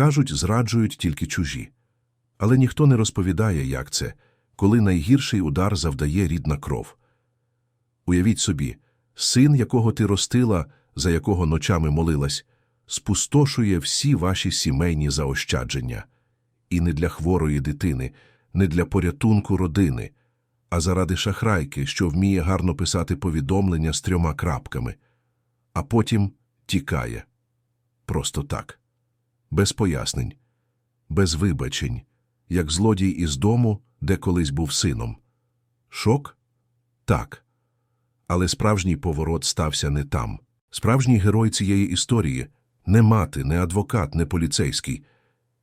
Кажуть, зраджують тільки чужі. Але ніхто не розповідає, як це, коли найгірший удар завдає рідна кров. Уявіть собі, син, якого ти ростила, за якого ночами молилась, спустошує всі ваші сімейні заощадження. І не для хворої дитини, не для порятунку родини, а заради шахрайки, що вміє гарно писати повідомлення з трьома крапками, а потім тікає. Просто так. Без пояснень, без вибачень, як злодій із дому, де колись був сином. Шок? Так. Але справжній поворот стався не там. Справжній герой цієї історії не мати, не адвокат, не поліцейський.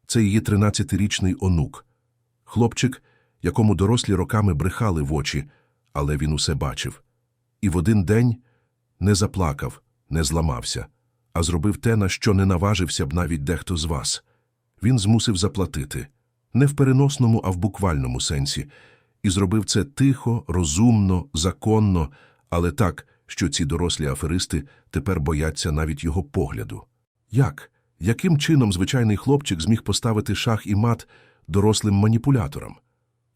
Це її 13-річний онук. Хлопчик, якому дорослі роками брехали в очі, але він усе бачив. І в один день не заплакав, не зламався, а зробив те, на що не наважився б навіть дехто з вас. Він змусив заплатити. Не в переносному, а в буквальному сенсі. І зробив це тихо, розумно, законно, але так, що ці дорослі аферисти тепер бояться навіть його погляду. Як? Яким чином звичайний хлопчик зміг поставити шах і мат дорослим маніпуляторам?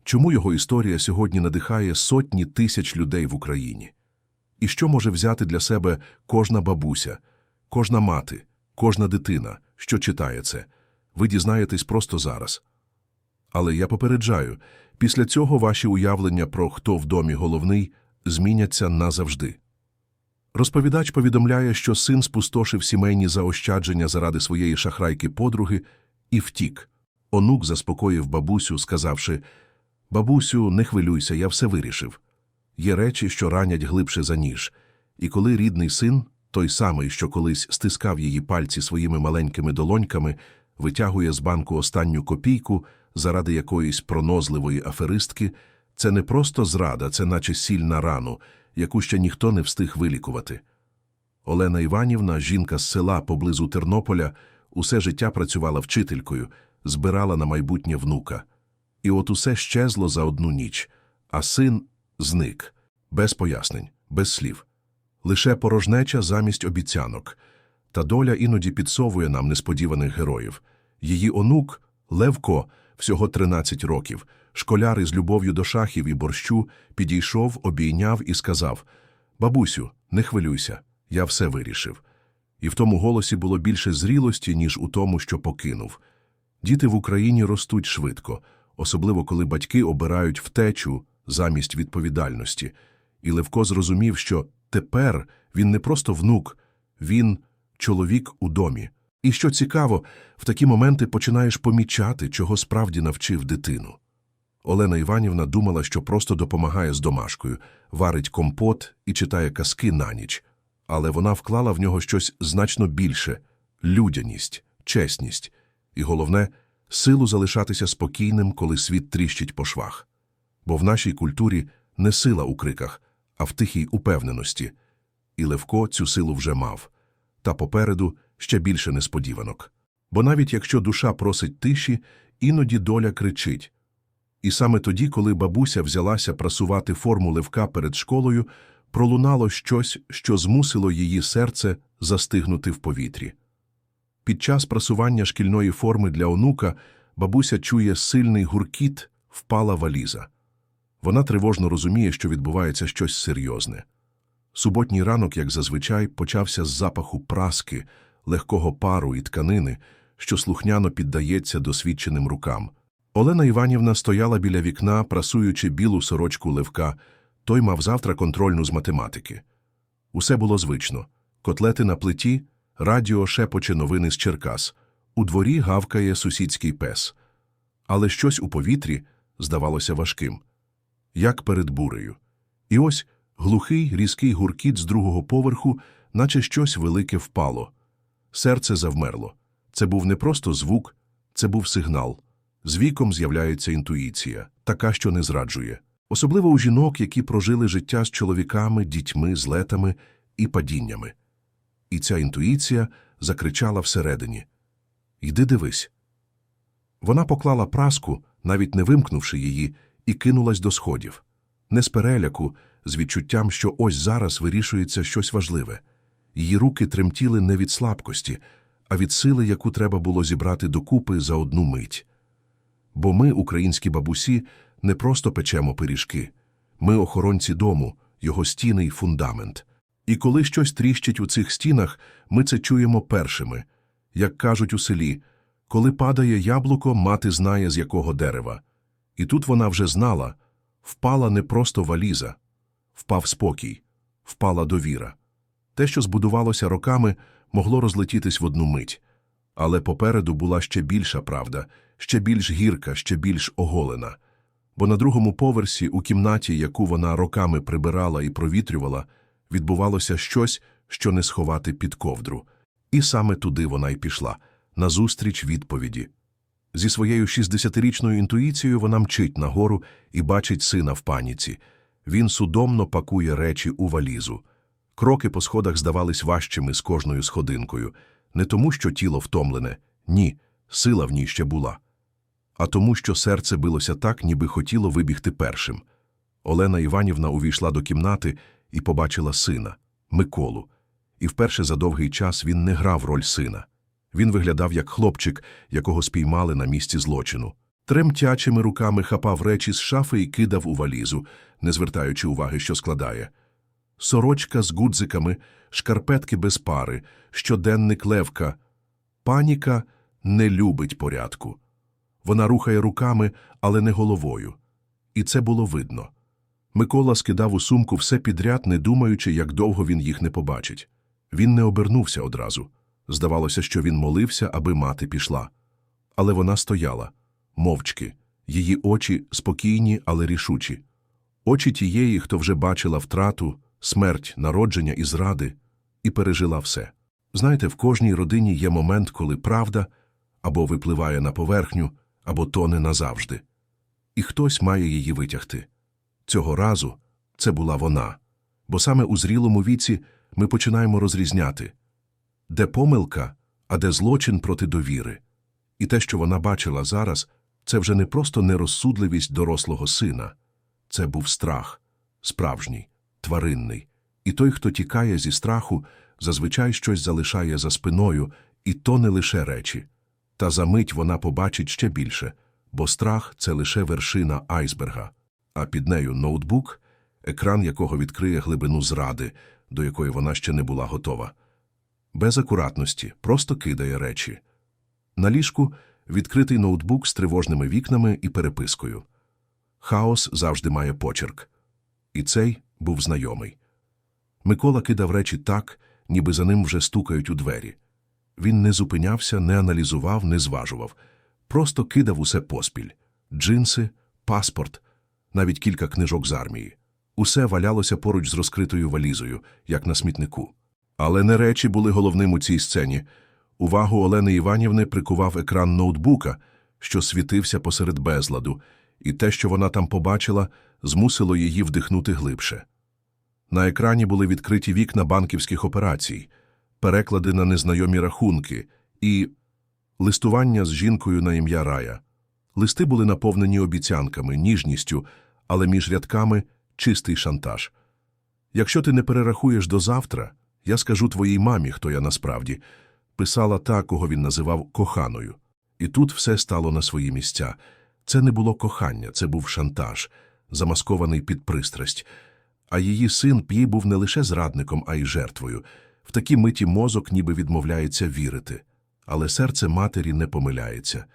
Чому його історія сьогодні надихає сотні тисяч людей в Україні? І що може взяти для себе кожна бабуся, кожна мати, кожна дитина, що читає це? Ви дізнаєтесь просто зараз. Але я попереджаю, після цього ваші уявлення про хто в домі головний зміняться назавжди. Розповідач повідомляє, що син спустошив сімейні заощадження заради своєї шахрайки-подруги і втік. Онук заспокоїв бабусю, сказавши «Бабусю, не хвилюйся, я все вирішив. Є речі, що ранять глибше за ніж. І коли рідний син, той самий, що колись стискав її пальці своїми маленькими долоньками, витягує з банку останню копійку заради якоїсь пронозливої аферистки, це не просто зрада, це наче сіль на рану, яку ще ніхто не встиг вилікувати. Олена Іванівна, жінка з села поблизу Тернополя, усе життя працювала вчителькою, збирала на майбутнє внука. І от усе щезло за одну ніч, а син зник, без пояснень, без слів. Лише порожнеча замість обіцянок. Та доля іноді підсовує нам несподіваних героїв. Її онук, Левко, всього 13 років, школяр із любов'ю до шахів і борщу, підійшов, обійняв і сказав «Бабусю, не хвилюйся, я все вирішив». І в тому голосі було більше зрілості, ніж у тому, що покинув. Діти в Україні ростуть швидко, особливо коли батьки обирають втечу замість відповідальності. І Левко зрозумів, що тепер він не просто внук, він чоловік у домі. І що цікаво, в такі моменти починаєш помічати, чого справді навчив дитину. Олена Іванівна думала, що просто допомагає з домашкою, варить компот і читає казки на ніч, але вона вклала в нього щось значно більше людяність, чесність і, головне, силу залишатися спокійним, коли світ тріщить по швах. Бо в нашій культурі не сила у криках, а в тихій упевненості. І Левко цю силу вже мав. Та попереду ще більше несподіванок. Бо навіть якщо душа просить тиші, іноді доля кричить. І саме тоді, коли бабуся взялася прасувати форму Левка перед школою, пролунало щось, що змусило її серце застигнути в повітрі. Під час прасування шкільної форми для онука бабуся чує сильний гуркіт, впала валіза. Вона тривожно розуміє, що відбувається щось серйозне. Суботній ранок, як зазвичай, почався з запаху праски, легкого пару і тканини, що слухняно піддається досвідченим рукам. Олена Іванівна стояла біля вікна, прасуючи білу сорочку Левка. Той мав завтра контрольну з математики. Усе було звично. Котлети на плиті, радіо шепоче новини з Черкас. У дворі гавкає сусідський пес. Але щось у повітрі здавалося важким. Як перед бурею. І ось глухий, різкий гуркіт з другого поверху, наче щось велике впало. Серце завмерло. Це був не просто звук, це був сигнал. З віком з'являється інтуїція, така, що не зраджує. Особливо у жінок, які прожили життя з чоловіками, дітьми, злетами і падіннями. І ця інтуїція закричала всередині Йди дивись. Вона поклала праску, навіть не вимкнувши її, і кинулась до сходів. Не з переляку, з відчуттям, що ось зараз вирішується щось важливе. Її руки тремтіли не від слабкості, а від сили, яку треба було зібрати докупи за одну мить. Бо ми, українські бабусі, не просто печемо пиріжки. Ми охоронці дому, його стіни й фундамент. І коли щось тріщить у цих стінах, ми це чуємо першими. Як кажуть у селі, коли падає яблуко, мати знає, з якого дерева. І тут вона вже знала, впала не просто валіза, впав спокій, впала довіра. Те, що збудувалося роками, могло розлетітись в одну мить. Але попереду була ще більша правда, ще більш гірка, ще більш оголена. Бо на другому поверсі, у кімнаті, яку вона роками прибирала і провітрювала, відбувалося щось, що не сховати під ковдру. І саме туди вона й пішла, назустріч відповіді. Зі своєю 60-річною інтуїцією вона мчить нагору і бачить сина в паніці. Він судомно пакує речі у валізу. Кроки по сходах здавались важчими з кожною сходинкою. Не тому, що тіло втомлене, ні, сила в ній ще була, а тому, що серце билося так, ніби хотіло вибігти першим. Олена Іванівна увійшла до кімнати і побачила сина, Миколу. І вперше за довгий час він не грав роль сина. Він виглядав як хлопчик, якого спіймали на місці злочину. Тремтячими руками хапав речі з шафи і кидав у валізу, не звертаючи уваги, що складає. Сорочка з гудзиками, шкарпетки без пари, щоденник левка. Паніка не любить порядку. Вона рухає руками, але не головою. І це було видно. Микола скидав у сумку все підряд, не думаючи, як довго він їх не побачить. Він не обернувся одразу. Здавалося, що він молився, аби мати пішла. Але вона стояла, мовчки, її очі спокійні, але рішучі. Очі тієї, хто вже бачила втрату, смерть, народження і зради, і пережила все. Знаєте, в кожній родині є момент, коли правда або випливає на поверхню, або тоне назавжди. І хтось має її витягти. Цього разу це була вона. Бо саме у зрілому віці ми починаємо розрізняти, де помилка, а де злочин проти довіри. І те, що вона бачила зараз, це вже не просто нерозсудливість дорослого сина. Це був страх, справжній, тваринний. І той, хто тікає зі страху, зазвичай щось залишає за спиною, і то не лише речі. Та за мить вона побачить ще більше, бо страх це лише вершина айсберга, а під нею ноутбук, екран якого відкриє глибину зради, до якої вона ще не була готова. Без акуратності, просто кидає речі. На ліжку відкритий ноутбук з тривожними вікнами і перепискою. Хаос завжди має почерк. І цей був знайомий. Микола кидав речі так, ніби за ним вже стукають у двері. Він не зупинявся, не аналізував, не зважував. Просто кидав усе поспіль. Джинси, паспорт, навіть кілька книжок з армії. Усе валялося поруч з розкритою валізою, як на смітнику. Але не речі були головним у цій сцені. Увагу Олени Іванівни прикував екран ноутбука, що світився посеред безладу, і те, що вона там побачила, змусило її вдихнути глибше. На екрані були відкриті вікна банківських операцій, переклади на незнайомі рахунки і листування з жінкою на ім'я Рая. Листи були наповнені обіцянками, ніжністю, але між рядками чистий шантаж. Якщо ти не перерахуєш до завтра, я скажу твоїй мамі, хто я насправді, писала та, кого він називав коханою. І тут все стало на свої місця. Це не було кохання, це був шантаж, замаскований під пристрасть. А її син П'ї був не лише зрадником, а й жертвою. В такій миті мозок ніби відмовляється вірити. Але серце матері не помиляється.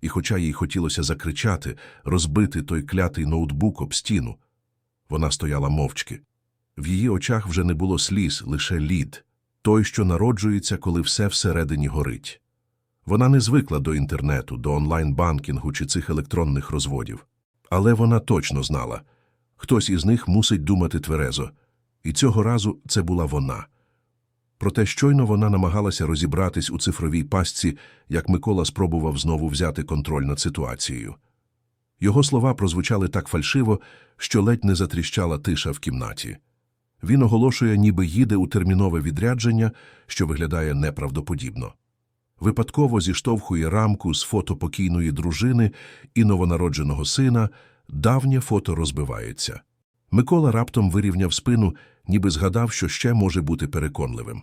І хоча їй хотілося закричати, розбити той клятий ноутбук об стіну, вона стояла мовчки. В її очах вже не було сліз, лише лід, той, що народжується, коли все всередині горить. Вона не звикла до інтернету, до онлайн-банкінгу чи цих електронних розводів. Але вона точно знала – хтось із них мусить думати тверезо. І цього разу це була вона. Проте щойно вона намагалася розібратись у цифровій пастці, як Микола спробував знову взяти контроль над ситуацією. Його слова прозвучали так фальшиво, що ледь не затріщала тиша в кімнаті. Він оголошує, ніби їде у термінове відрядження, що виглядає неправдоподібно. Випадково зіштовхує рамку з фото покійної дружини і новонародженого сина, давнє фото розбивається. Микола раптом вирівняв спину, ніби згадав, що ще може бути переконливим.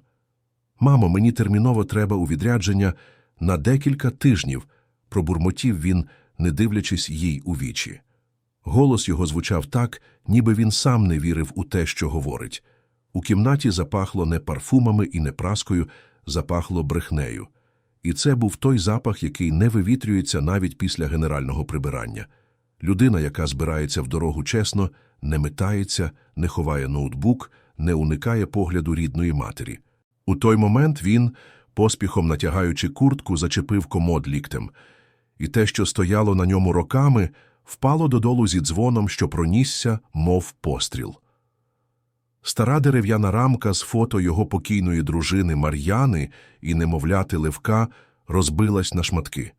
Мамо, мені терміново треба у відрядження на декілька тижнів, пробурмотів він, не дивлячись їй у вічі. Голос його звучав так, ніби він сам не вірив у те, що говорить. У кімнаті запахло не парфумами і не праскою, запахло брехнею. І це був той запах, який не вивітрюється навіть після генерального прибирання. Людина, яка збирається в дорогу чесно, не метається, не ховає ноутбук, не уникає погляду рідної матері. У той момент він, поспіхом натягаючи куртку, зачепив комод ліктем, і те, що стояло на ньому роками, впало додолу зі дзвоном, що пронісся, мов постріл. Стара дерев'яна рамка з фото його покійної дружини Мар'яни і немовляти Левка розбилась на шматки.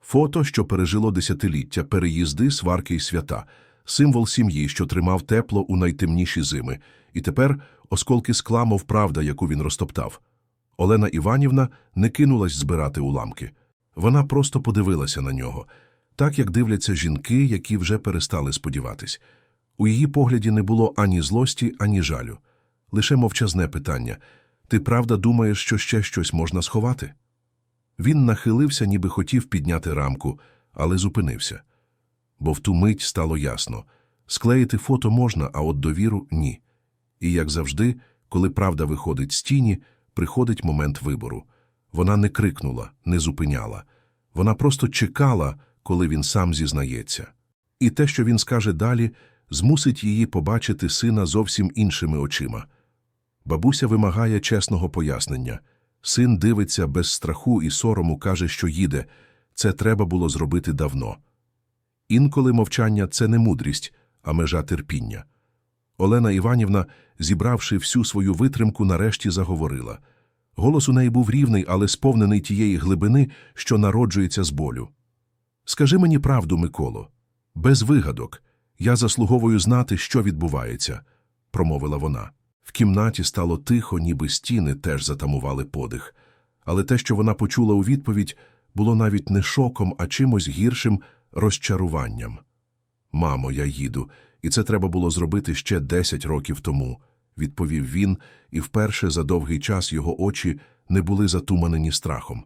Фото, що пережило десятиліття, переїзди, сварки й свята, символ сім'ї, що тримав тепло у найтемніші зими, і тепер осколки скла, мов правда, яку він розтоптав. Олена Іванівна не кинулась збирати уламки. Вона просто подивилася на нього, так як дивляться жінки, які вже перестали сподіватись. У її погляді не було ані злості, ані жалю. Лише мовчазне питання ти правда думаєш, що ще щось можна сховати? Він нахилився, ніби хотів підняти рамку, але зупинився. Бо в ту мить стало ясно склеїти фото можна, а от довіру ні. І, як завжди, коли правда виходить з тіні, приходить момент вибору. Вона не крикнула, не зупиняла. Вона просто чекала, коли він сам зізнається. І те, що він скаже далі, змусить її побачити сина зовсім іншими очима. Бабуся вимагає чесного пояснення. Син дивиться без страху і сорому, каже, що їде. Це треба було зробити давно. Інколи мовчання це не мудрість, а межа терпіння. Олена Іванівна, зібравши всю свою витримку, нарешті заговорила. Голос у неї був рівний, але сповнений тієї глибини, що народжується з болю. Скажи мені правду, Миколо, без вигадок. Я заслуговую знати, що відбувається, промовила вона. В кімнаті стало тихо, ніби стіни теж затамували подих. Але те, що вона почула у відповідь, було навіть не шоком, а чимось гіршим розчаруванням. Мамо, я їду, і це треба було зробити ще десять років тому, відповів він, і вперше за довгий час його очі не були затуманені страхом.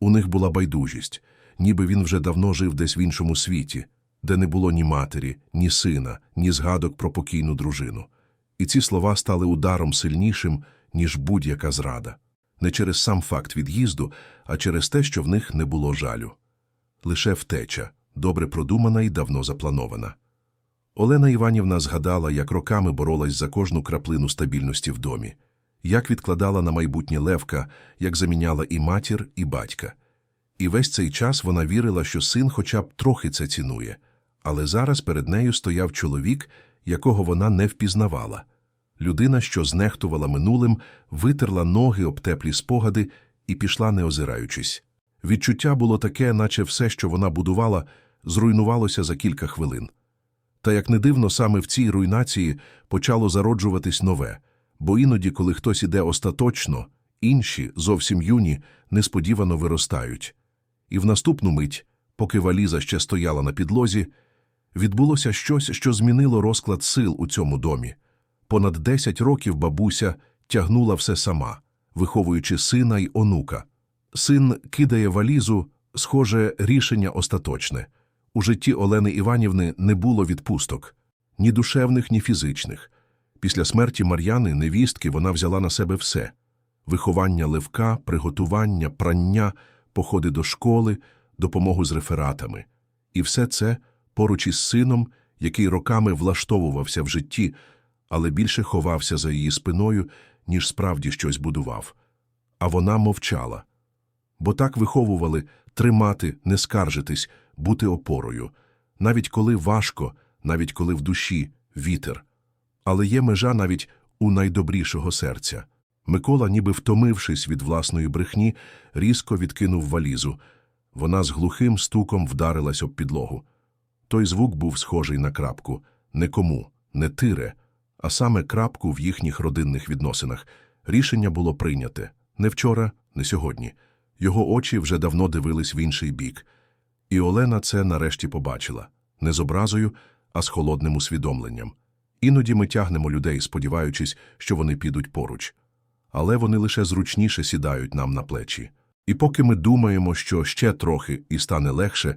У них була байдужість, ніби він вже давно жив десь в іншому світі, де не було ні матері, ні сина, ні згадок про покійну дружину. І ці слова стали ударом сильнішим, ніж будь-яка зрада. Не через сам факт від'їзду, а через те, що в них не було жалю. Лише втеча, добре продумана і давно запланована. Олена Іванівна згадала, як роками боролась за кожну краплину стабільності в домі, як відкладала на майбутнє Левка, як заміняла і матір, і батька. І весь цей час вона вірила, що син хоча б трохи це цінує, але зараз перед нею стояв чоловік, якого вона не впізнавала. Людина, що знехтувала минулим, витерла ноги об теплі спогади і пішла, не озираючись. Відчуття було таке, наче все, що вона будувала, зруйнувалося за кілька хвилин. Та, як не дивно, саме в цій руйнації почало зароджуватись нове, бо іноді, коли хтось іде остаточно, інші, зовсім юні, несподівано виростають. І в наступну мить, поки валіза ще стояла на підлозі, відбулося щось, що змінило розклад сил у цьому домі. Понад десять років бабуся тягнула все сама, виховуючи сина й онука. Син кидає валізу, схоже, рішення остаточне. У житті Олени Іванівни не було відпусток ні душевних, ні фізичних. Після смерті Мар'яни, невістки, вона взяла на себе все виховання левка, приготування, прання, походи до школи, допомогу з рефератами. І все це поруч із сином, який роками влаштовувався в житті, але більше ховався за її спиною, ніж справді щось будував. А вона мовчала. Бо так виховували тримати, не скаржитись, бути опорою, навіть коли важко, навіть коли в душі вітер. Але є межа навіть у найдобрішого серця. Микола, ніби втомившись від власної брехні, різко відкинув валізу. Вона з глухим стуком вдарилась об підлогу. Той звук був схожий на крапку не кому, не тире, а саме крапку в їхніх родинних відносинах. Рішення було прийняте не вчора, не сьогодні. Його очі вже давно дивились в інший бік. І Олена це нарешті побачила не з образою, а з холодним усвідомленням. Іноді ми тягнемо людей, сподіваючись, що вони підуть поруч. Але вони лише зручніше сідають нам на плечі. І поки ми думаємо, що ще трохи і стане легше,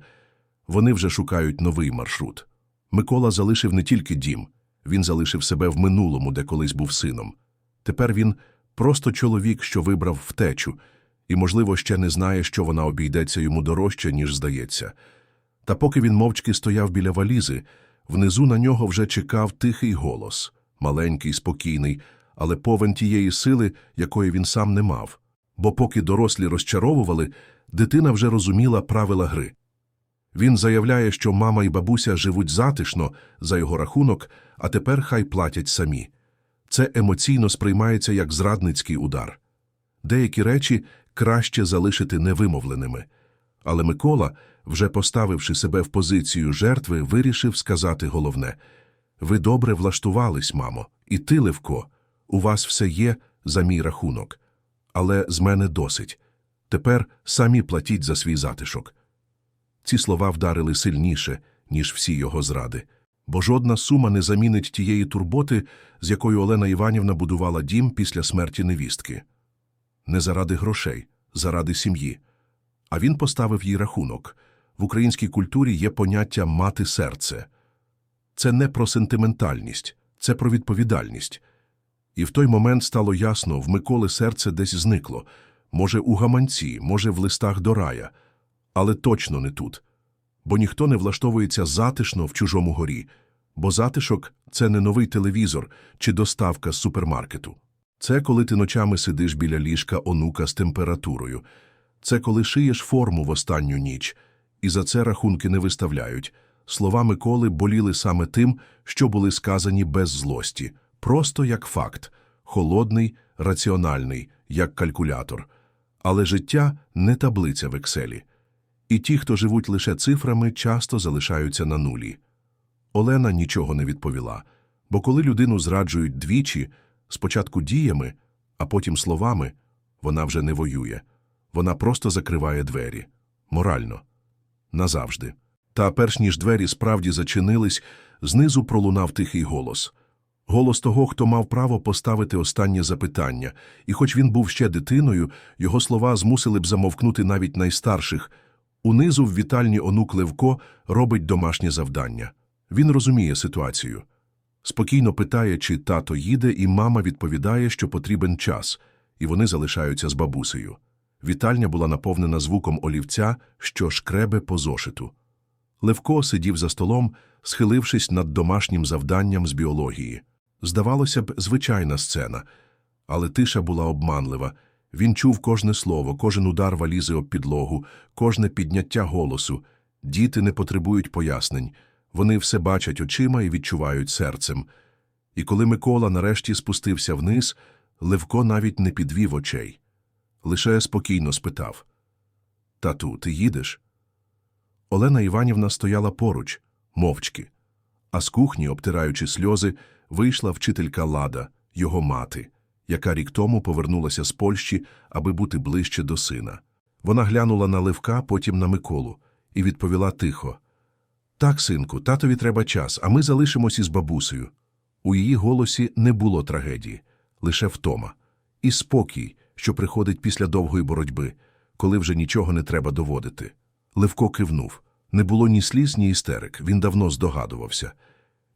вони вже шукають новий маршрут. Микола залишив не тільки дім, він залишив себе в минулому, де колись був сином. Тепер він просто чоловік, що вибрав втечу, і, можливо, ще не знає, що вона обійдеться йому дорожче, ніж здається. Та поки він мовчки стояв біля валізи, внизу на нього вже чекав тихий голос, маленький, спокійний, але повен тієї сили, якої він сам не мав. Бо поки дорослі розчаровували, дитина вже розуміла правила гри. Він заявляє, що мама і бабуся живуть затишно за його рахунок, а тепер хай платять самі. Це емоційно сприймається як зрадницький удар. Деякі речі краще залишити невимовленими. Але Микола, вже поставивши себе в позицію жертви, вирішив сказати головне Ви добре влаштувались, мамо, і ти, Левко, у вас все є за мій рахунок. Але з мене досить. Тепер самі платіть за свій затишок. Ці слова вдарили сильніше, ніж всі його зради. Бо жодна сума не замінить тієї турботи, з якою Олена Іванівна будувала дім після смерті невістки. Не заради грошей, заради сім'ї. А він поставив їй рахунок. В українській культурі є поняття мати серце. Це не про сентиментальність, це про відповідальність. І в той момент стало ясно, в Миколи серце десь зникло. Може, у гаманці, може, в листах до рая. Але точно не тут. Бо ніхто не влаштовується затишно в чужому горі. Бо затишок – це не новий телевізор чи доставка з супермаркету. Це коли ти ночами сидиш біля ліжка онука з температурою. Це коли шиєш форму в останню ніч. І за це рахунки не виставляють. Слова Миколи боліли саме тим, що були сказані без злості. Просто як факт. Холодний, раціональний, як калькулятор. Але життя не таблиця в екселі. І ті, хто живуть лише цифрами, часто залишаються на нулі. Олена нічого не відповіла, бо коли людину зраджують двічі, спочатку діями, а потім словами, вона вже не воює. Вона просто закриває двері. Морально. Назавжди. Та перш ніж двері справді зачинились, знизу пролунав тихий голос. Голос того, хто мав право поставити останнє запитання, і хоч він був ще дитиною, його слова змусили б замовкнути навіть найстарших. Унизу в вітальні онук Левко робить домашнє завдання. Він розуміє ситуацію. Спокійно питає, чи тато їде, і мама відповідає, що потрібен час, і вони залишаються з бабусею. Вітальня була наповнена звуком олівця, що шкребе по зошиту. Левко сидів за столом, схилившись над домашнім завданням з біології. Здавалося б, звичайна сцена, але тиша була обманлива. Він чув кожне слово, кожен удар валізи об підлогу, кожне підняття голосу. Діти не потребують пояснень. Вони все бачать очима і відчувають серцем. І коли Микола нарешті спустився вниз, Левко навіть не підвів очей. Лише спокійно спитав. Тату, ти їдеш? Олена Іванівна стояла поруч, мовчки. А з кухні, обтираючи сльози, вийшла вчителька Лада, його мати, яка рік тому повернулася з Польщі, аби бути ближче до сина. Вона глянула на Левка, потім на Миколу, і відповіла тихо. Так, синку, татові треба час, а ми залишимось із бабусею. У її голосі не було трагедії, лише втома. І спокій, що приходить після довгої боротьби, коли вже нічого не треба доводити. Левко кивнув. Не було ні сліз, ні істерик, він давно здогадувався.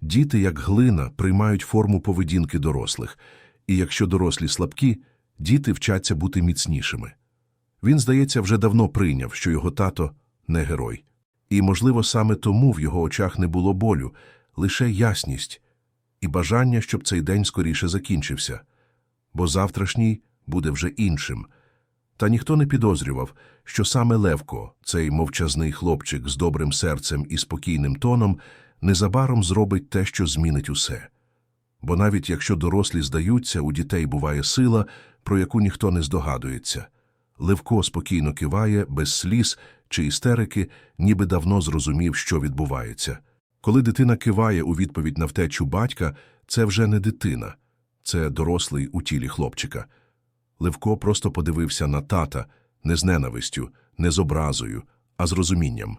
Діти, як глина, приймають форму поведінки дорослих, і якщо дорослі слабкі, діти вчаться бути міцнішими. Він, здається, вже давно прийняв, що його тато не герой. І, можливо, саме тому в його очах не було болю, лише ясність і бажання, щоб цей день скоріше закінчився, бо завтрашній буде вже іншим. Та ніхто не підозрював, що саме Левко, цей мовчазний хлопчик з добрим серцем і спокійним тоном, незабаром зробить те, що змінить усе. Бо навіть якщо дорослі здаються, у дітей буває сила, про яку ніхто не здогадується. Левко спокійно киває, без сліз чи істерики, ніби давно зрозумів, що відбувається. Коли дитина киває у відповідь на втечу батька, це вже не дитина, це дорослий у тілі хлопчика. Левко просто подивився на тата не з ненавистю, не з образою, а з розумінням,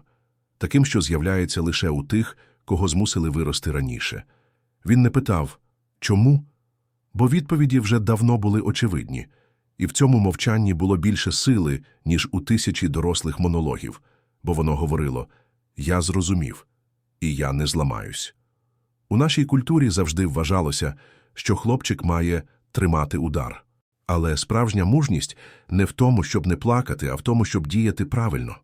таким, що з'являється лише у тих, кого змусили вирости раніше. Він не питав «Чому?», Бо відповіді вже давно були очевидні, і в цьому мовчанні було більше сили, ніж у тисячі дорослих монологів, бо воно говорило «Я зрозумів, і я не зламаюсь». У нашій культурі завжди вважалося, що хлопчик має тримати удар. Але справжня мужність не в тому, щоб не плакати, а в тому, щоб діяти правильно.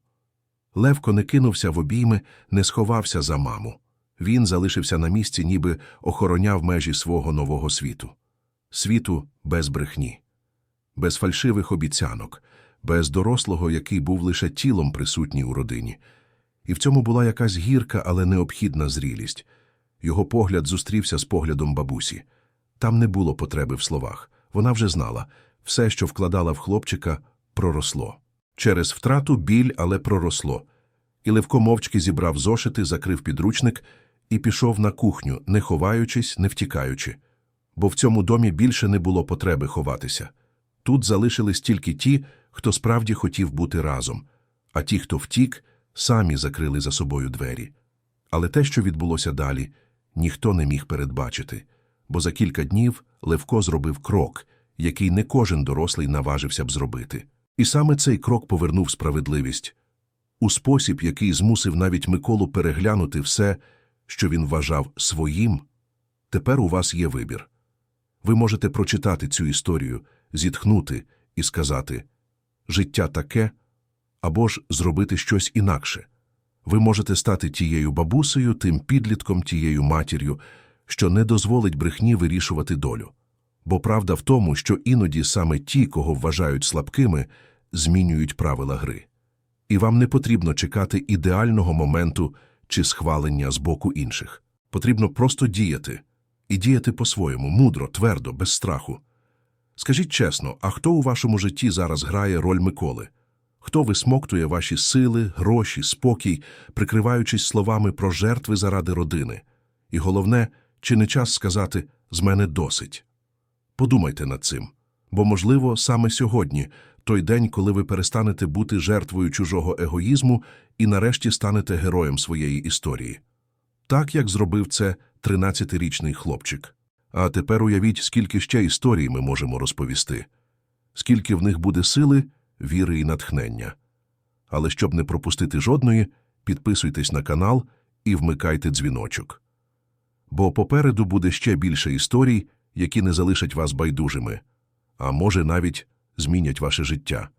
Левко не кинувся в обійми, не сховався за маму. Він залишився на місці, ніби охороняв межі свого нового світу. Світу без брехні, без фальшивих обіцянок, без дорослого, який був лише тілом присутній у родині. І в цьому була якась гірка, але необхідна зрілість. Його погляд зустрівся з поглядом бабусі. Там не було потреби в словах. Вона вже знала все, що вкладала в хлопчика, проросло. Через втрату біль, але проросло. І Левко мовчки зібрав зошити, закрив підручник і пішов на кухню, не ховаючись, не втікаючи. Бо в цьому домі більше не було потреби ховатися. Тут залишились тільки ті, хто справді хотів бути разом, а ті, хто втік, самі закрили за собою двері. Але те, що відбулося далі, ніхто не міг передбачити, бо за кілька днів Левко зробив крок, який не кожен дорослий наважився б зробити. І саме цей крок повернув справедливість у спосіб, який змусив навіть Миколу переглянути все, що він вважав своїм. Тепер у вас є вибір. Ви можете прочитати цю історію, зітхнути і сказати «Життя таке» або ж зробити щось інакше. Ви можете стати тією бабусею, тим підлітком, тією матір'ю, що не дозволить брехні вирішувати долю. Бо правда в тому, що іноді саме ті, кого вважають слабкими, змінюють правила гри. І вам не потрібно чекати ідеального моменту чи схвалення з боку інших. Потрібно просто діяти. І діяти по-своєму, мудро, твердо, без страху. Скажіть чесно, а хто у вашому житті зараз грає роль Миколи? Хто висмоктує ваші сили, гроші, спокій, прикриваючись словами про жертви заради родини? І головне, чи не час сказати «з мене досить»? Подумайте над цим. Бо, можливо, саме сьогодні той день, коли ви перестанете бути жертвою чужого егоїзму і нарешті станете героєм своєї історії. Так, як зробив це 13-річний хлопчик. А тепер уявіть, скільки ще історій ми можемо розповісти, скільки в них буде сили, віри і натхнення. Але щоб не пропустити жодної, підписуйтесь на канал і вмикайте дзвіночок. Бо попереду буде ще більше історій, які не залишать вас байдужими, а може навіть змінять ваше життя.